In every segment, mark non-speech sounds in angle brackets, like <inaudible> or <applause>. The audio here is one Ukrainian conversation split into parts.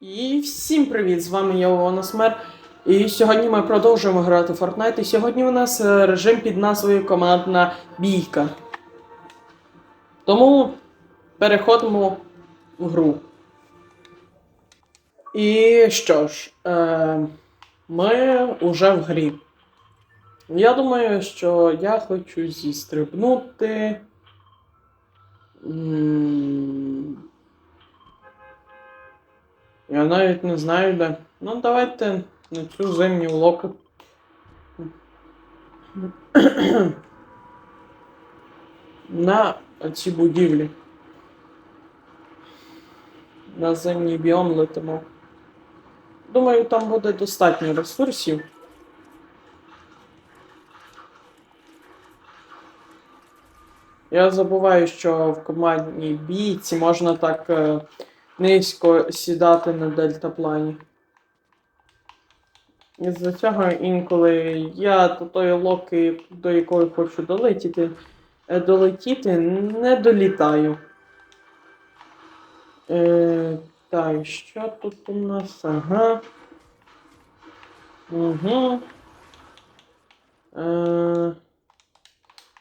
І всім привіт! З вами я Олена Смер. І сьогодні ми продовжуємо грати в Fortnite. І сьогодні у нас е, режим під назвою Командна бійка. Тому переходимо в гру. І що ж, е, ми уже в грі. Я думаю, що я хочу зістрибнути. Я навіть не знаю де. Ну, давайте на цю зимню локу. На ці будівлі. На зимній біом летимо. Думаю, там буде достатньо ресурсів. Я забуваю, що в командній бійці можна так е, низько сідати на дельтаплані. І з-за цього інколи я до тої локи, до якої хочу долетіти, е, долетіти, не долітаю. Е, так, що тут у нас? Ага. Угу. Е,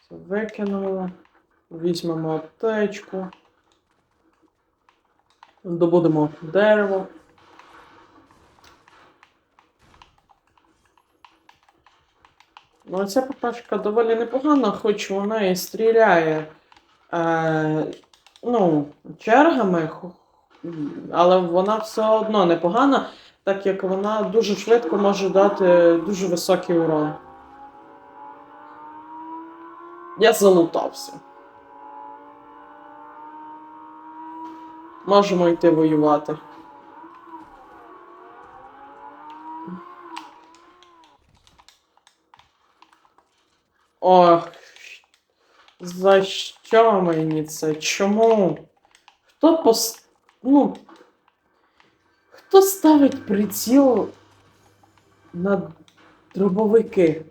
це викинула. Візьмемо аптечку. Добудемо дерево. Ну, ця ППшка доволі непогана, хоч вона і стріляє. Е, ну, чергами, але вона все одно непогана, так як вона дуже швидко може дати дуже високий урон. Я залутався. Можемо йти воювати. Ох, за що мені це? Чому? Хто пос... Ну. Хто ставить приціл на дробовики?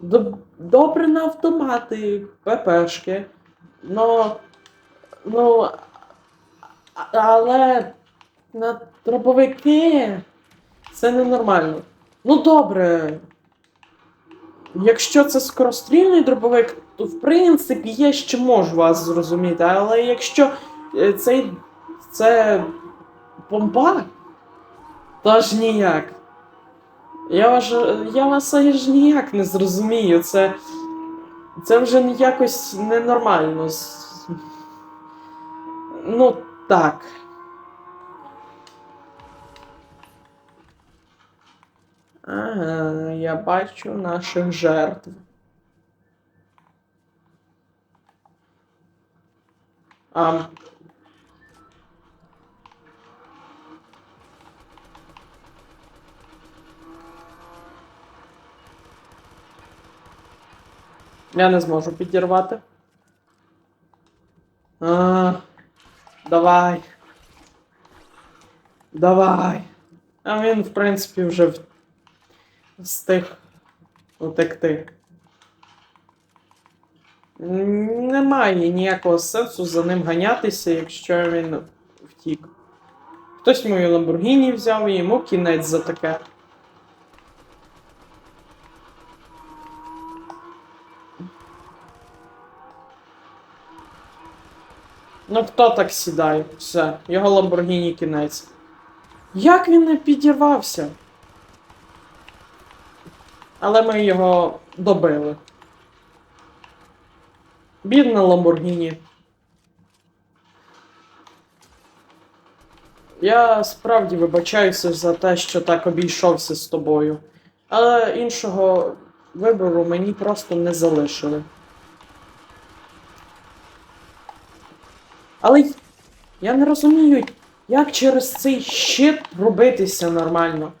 Доб- Добре на автомати, ППшки. Но. Ну. Але на дробовики це ненормально. Ну добре. Якщо це скорострільний дробовик, то в принципі я ще можу вас зрозуміти. Але якщо е, цей це помпа, то аж ніяк. Я, важ, я вас аж ніяк не зрозумію. Це, це вже якось ненормально. Ну, так. Ага, я бачу наших жертв. А. Я не зможу підірвати. А, давай. Давай. А він, в принципі, вже встиг утекти. Немає ніякого сенсу за ним ганятися, якщо він втік. Хтось мою Ламборгіні взяв і йому кінець за таке. Ну хто так сідає? Все, його Ламборгіні кінець. Як він не підірвався? Але ми його добили. Бідна Ламборгіні. Я справді вибачаюся за те, що так обійшовся з тобою. Але іншого вибору мені просто не залишили. Але я не розумію, як через цей щит робитися нормально.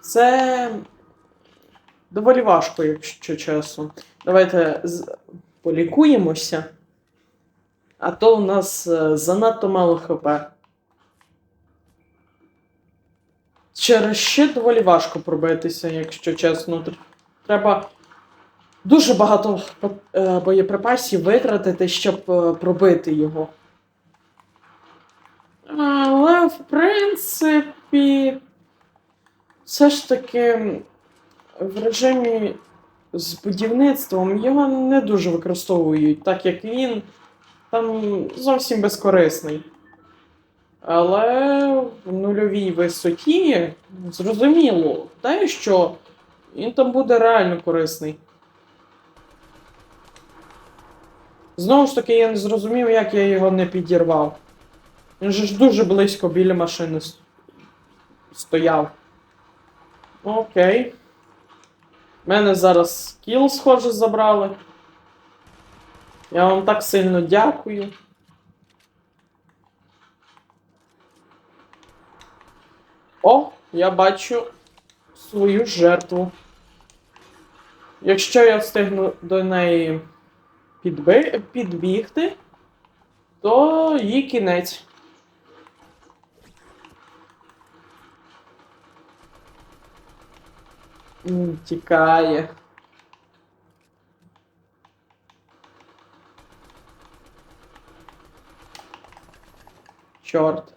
Це доволі важко, якщо чесно. Давайте полікуємося. А то у нас е, занадто мало ХП. Через щит доволі важко пробитися, якщо чесно. Треба дуже багато е, боєприпасів витратити, щоб е, пробити його. Але, в принципі, все ж таки в режимі з будівництвом його не дуже використовують, так як він там зовсім безкорисний. Але в нульовій висоті зрозуміло, те, що він там буде реально корисний. Знову ж таки, я не зрозумів, як я його не підірвав. Він же ж дуже близько біля машини стояв. Окей. Мене зараз кіл, схоже, забрали. Я вам так сильно дякую. О, я бачу свою жертву. Якщо я встигну до неї підби... підбігти, то їй кінець. Тікає. Чорт.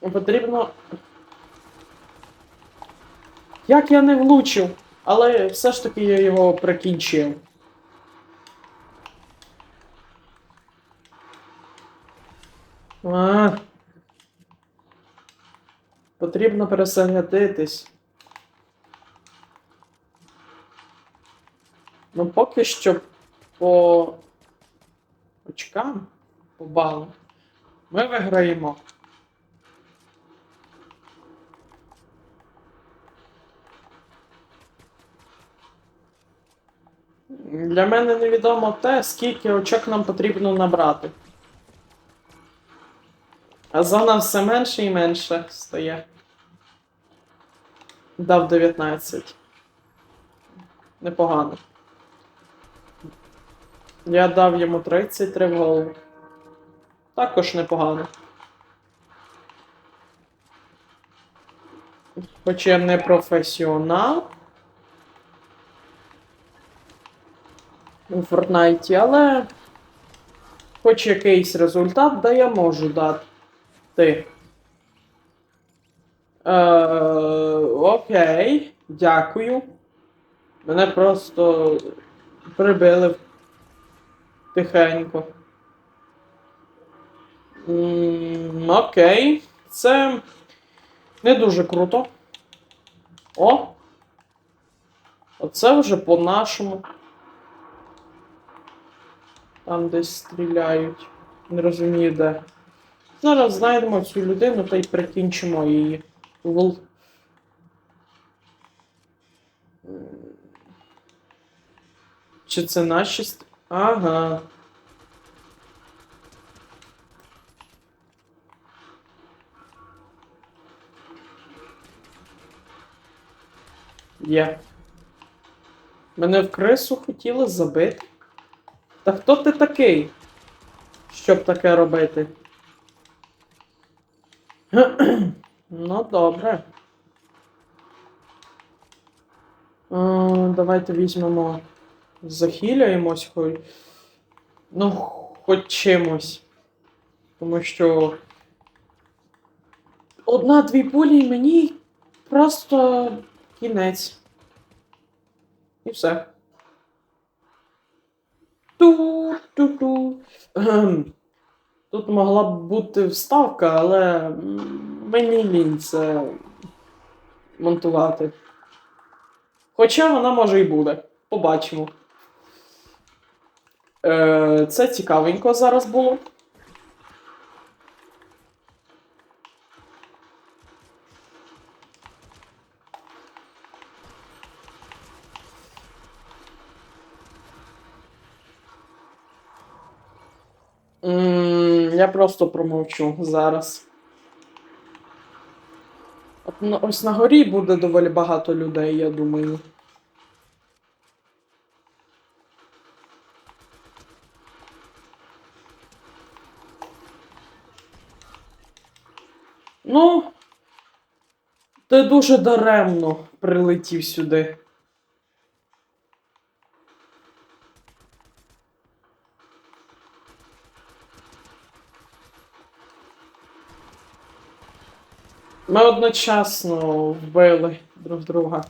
Потрібно. Як я не влучив, але все ж таки я його прикінчив. А. Потрібно пересадитись. Ну, поки що по очкам, по балу, ми виграємо. Для мене невідомо те, скільки очок нам потрібно набрати. А зона все менше і менше стає. Дав 19. Непогано. Я дав йому 33 в голову. Також непогано. Хоч я не професіонал. У Фортнайті, але хоч якийсь результат, да я можу дати. Е, окей, дякую. Мене просто прибили тихенько. М, окей. Це не дуже круто. О! Оце вже по-нашому. Там десь стріляють. Не розумію де. Зараз знайдемо цю людину та й прикінчимо її. Вол... Чи це наші. Ага. Є. Мене в крису хотіли забити. Та хто ти такий? Щоб таке робити? <clears throat> ну, добре. Е, давайте візьмемо. Захиляємось хоч. Ну, хоч чимось. Тому що. Одна-дві пулі і мені просто кінець. І все. Ту-ту-ту. Тут могла б бути вставка, але мені лінь це монтувати. Хоча вона може і буде. Побачимо. Е, це цікавенько зараз було. Я просто промовчу зараз. От на- ось на горі буде доволі багато людей, я думаю. Ти дуже даремно прилетів сюди. Ми одночасно вбили друг друга.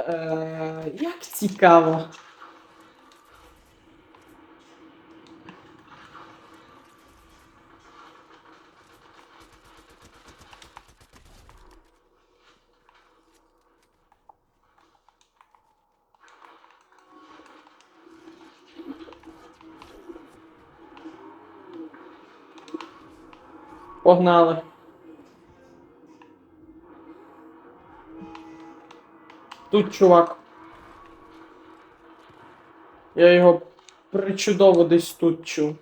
Е, Як цікаво. Погнали. Тут чувак. Я його причудово десь тут чув.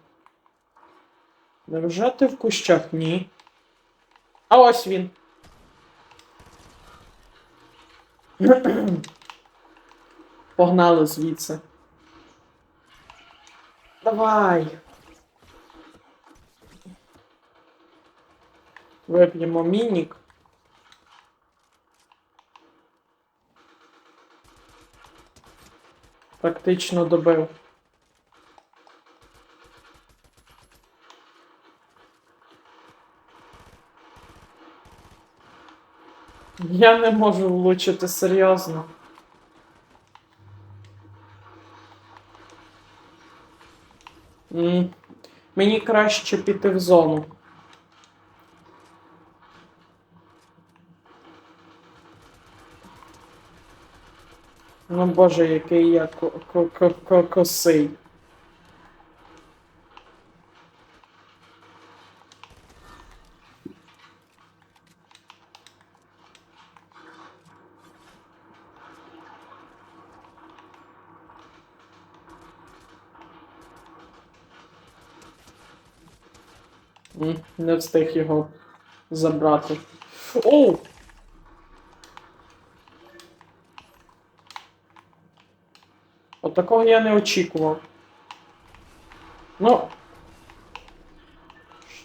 Невже ти в кущах? Ні. А ось він. Погнали звідси. Давай. Вип'ємо мінік. Практично добив. Я не можу влучити серйозно. Мені краще піти в зону. Ну боже, який я ко- ко- ко- ко- косий. Не встиг його забрати. Оу! Такого я не очікував. Ну.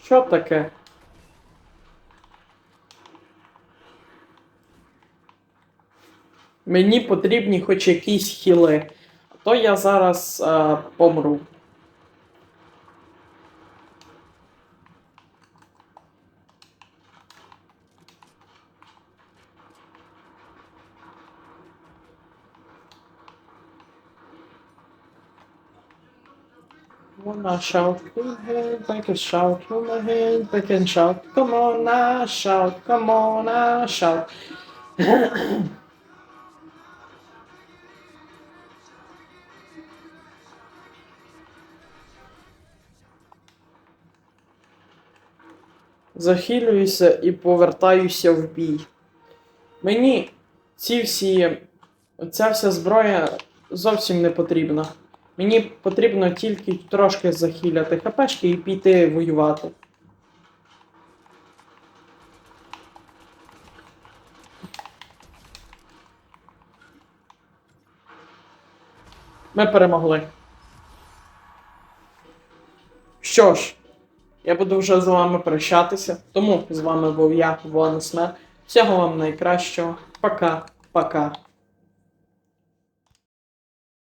Що таке? Мені потрібні хоч якісь хіли. А то я зараз е, помру. Wanna shout, come on, back and shout, come on, back and shout, come on, now shout, come on, now shout. Захилююся і повертаюся в бій. Мені ці всі. Ця вся зброя зовсім не потрібна. Мені потрібно тільки трошки захиляти хпшки і піти воювати. Ми перемогли. Що ж, я буду вже з вами прощатися. Тому з вами був я, Вонесмер. Всього вам найкращого. Пока-пока.